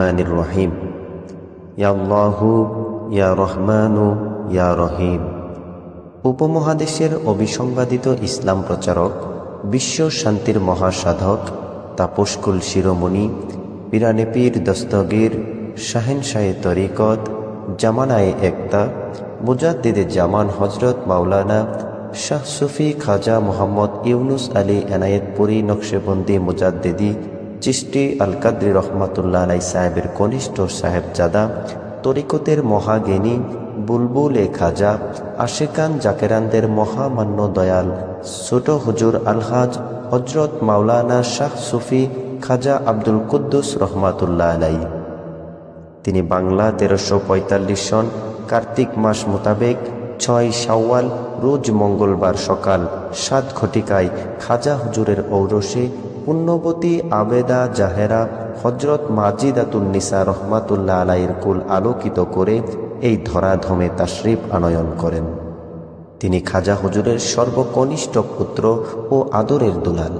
রহমানির রহিম ইয়াল্লাহু ইয়া রহমানু ইয়া রহিম উপমহাদেশের অবিসংবাদিত ইসলাম প্রচারক, বিশ্ব শান্তির মহাসাধক, তাপসকুল শিরোমণি পিরানেপীর দস্তগীর, শাহেনশাহে তরিকত, জামানায়ে একতা, মুজাদ্দিদে জামান হজরত মাওলানা শাহ সুফি খাজা মোহাম্মদ ইউনুস আলী এনায়েতপুরি নকশেবন্দি মুজাদ্দিদি চিস্টি আল কাদ্রি রহমাতুল্লাহ আলাই সাহেবের কনিষ্ঠ সাহেবজাদা, তরিকতের মহাজ্ঞানী এ খাজা, আশেকান জাকেরানদের মহামান্য দয়াল ছোট হুজুর আলহাজ হজরত মাওলানা শাহ সুফি খাজা আব্দুল কুদ্দুস রহমাতুল্লাহ আলাই তিনি বাংলা তেরোশো পঁয়তাল্লিশ সন কার্তিক মাস মোতাবেক ছয় শাওয়াল, রোজ মঙ্গলবার সকাল সাত ঘটিকায় খাজা হুজুরের ঔরসে পুণ্যবতী আবেদা জাহেরা হজরত মাজিদাতুন্নিসা রহমাতুল্লাহ আলাইয়ের কুল আলোকিত করে এই ধরাধমে তাশরিফ আনয়ন করেন। তিনি খাজা হুজুরের সর্বকনিষ্ঠ পুত্র ও আদরের দুলাল।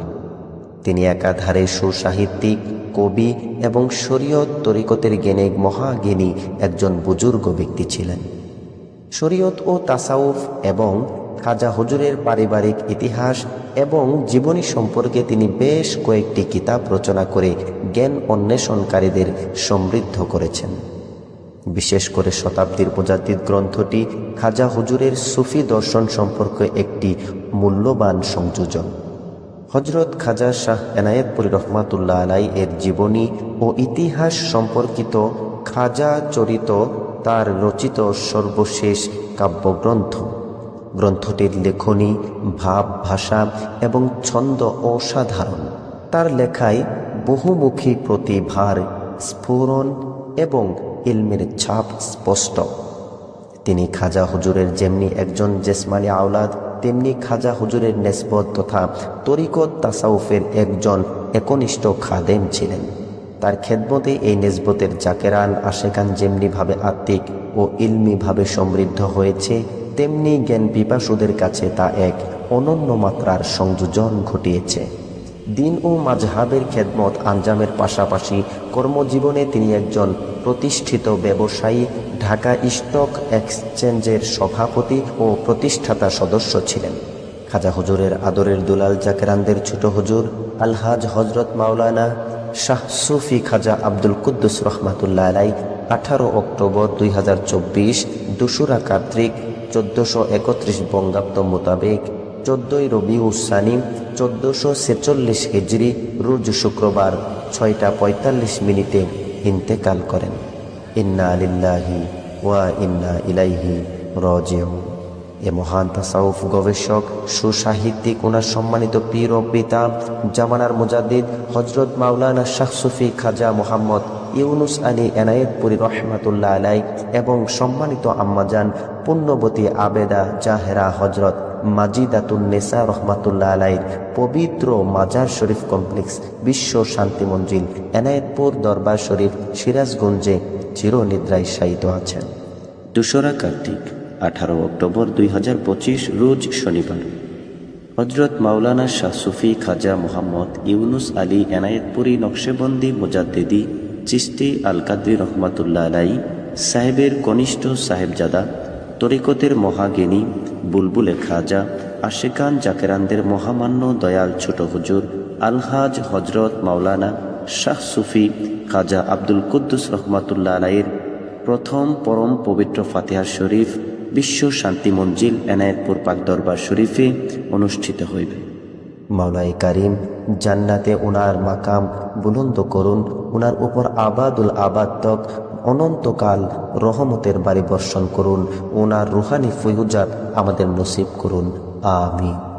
তিনি একাধারে সুসাহিত্যিক, কবি এবং শরীয়ত তরিকতের জ্ঞানে মহাজ্ঞানী একজন বুজুর্গ ব্যক্তি ছিলেন। শরীয়ত ও তাসাউফ এবং খাজা হুজুরের পারিবারিক ইতিহাস এবং জীবনী সম্পর্কে তিনি বেশ কয়েকটি কিতাব রচনা করে জ্ঞান অন্বেষণকারীদের সমৃদ্ধ করেছেন। বিশেষ করে শতাব্দীর প্রজাতির গ্রন্থটি খাজা হুজুরের সুফি দর্শন সম্পর্কে একটি মূল্যবান সংযোজন। হজরত খাজা শাহ এনায়েতপুরি রহমাতুল্লাহ আলাই এর জীবনী ও ইতিহাস সম্পর্কিত খাজা চরিত তার রচিত সর্বশেষ কাব্যগ্রন্থ। গ্রন্থটির লেখনী, ভাব, ভাষা এবং ছন্দ অসাধারণ। তার লেখায় বহুমুখী প্রতিভার স্ফুরণ এবং ইলমের ছাপ স্পষ্ট। তিনি খাজা হুজুরের যেমনি একজন জেসমানি আওলাদ, তেমনি খাজা হুজুরের নেসবত তথা তরিকত তাসাউফের একজন একনিষ্ঠ খাদেম ছিলেন। তার খেদমতে এই নেসবতের জাকেরান আশেকান যেমনিভাবে আত্মিক ও ইলমিভাবে সমৃদ্ধ হয়েছে তেমনি জ্ঞান পিপাসুদের কাছে তা এক অনন্য মাত্রার সংযোজন ঘটিয়েছে। দিন ও মাঝহাবের খেদমত আঞ্জামের পাশাপাশি কর্মজীবনে তিনি একজন প্রতিষ্ঠিত ব্যবসায়ী, ঢাকা স্টক এক্সচেঞ্জের সভাপতি ও প্রতিষ্ঠাতা সদস্য ছিলেন। খাজা হুজুরের আদরের দুলাল জাকেরানদের ছোট হুজুর আলহাজ হজরত মাওলানা শাহ সুফি খাজা আব্দুল কুদ্দুস রহমাতুল্লাহ আলাই আঠারো অক্টোবর দুই হাজার চব্বিশ দুসুরা কার্তিক চোদ্দোশো একত্রিশ বঙ্গাব্দ মোতাবেক চোদ্দই রবি উসানি চোদ্দোশো ছেচল্লিশ হিজড়ি রোজ শুক্রবার ছয়টা পঁয়তাল্লিশ মিনিটে ইন্তেকাল করেন। ইন্না আলিল্লাহি ওয়া ইন্না ইলাইহি রজেও এ মহান তাসাউফ গবেষক, সুসাহিত্যিক, ওনার সম্মানিত পীর ও পিতা জামানার মুজাদ্দিদ হজরত মাওলানা শাহ সুফি খাজা মোহাম্মদ ইউনুস আলী এনায়েতপুরি রহমাতুল্লাহ আলাই এবং সম্মানিত আম্মাজান পুণ্যবতী আবেদা জাহেরা হজরত মাজিদাতুন্নেসা রহমাতুল্লাহ আলাইর পবিত্র মাজার শরীফ কমপ্লেক্স বিশ্ব শান্তি মঞ্জিল এনায়েতপুর দরবার শরীফ সিরাজগঞ্জে চিরনিদ্রায় শায়িত আছেন। দোসরা কার্তিক, আঠারো অক্টোবর দুই হাজার পঁচিশ রোজ শনিবার। হজরত মাওলানা শাহ সুফি খাজা মোহাম্মদ ইউনুস আলী এনায়েতপুরি নকশেবন্দি মুজাদ্দিদি চিস্তি আল কাদ্রি রহমাতুল্লাহ আলাই সাহেবের কনিষ্ঠ সাহেবজাদা, তরিকতের মহাজ্ঞানী বুলবুলে খাজা, আশেকান জাকেরানদের মহামান্য দয়াল ছোট হুজুর আলহাজ হজরত মাওলানা শাহ সুফি খাজা আব্দুল কুদ্দুস রহমাতুল্লাহ আলাইয়ের প্রথম পরম পবিত্র ফাতিহার শরীফ বিশ্ব শান্তি মঞ্জিল এনায়েতপুর পাক দরবার শরীফে অনুষ্ঠিত হইবে। মাওলাই কারিম, জান্নাতে ওনার মাকাম বুলন্দ করুন ওনার উপর আবাদুল আবাদ তক অনন্তকাল রহমতের বাড়ি বর্ষণ করুন ওনার রুহানি ফৈজাত আমাদের নসিব করুন, আমিন।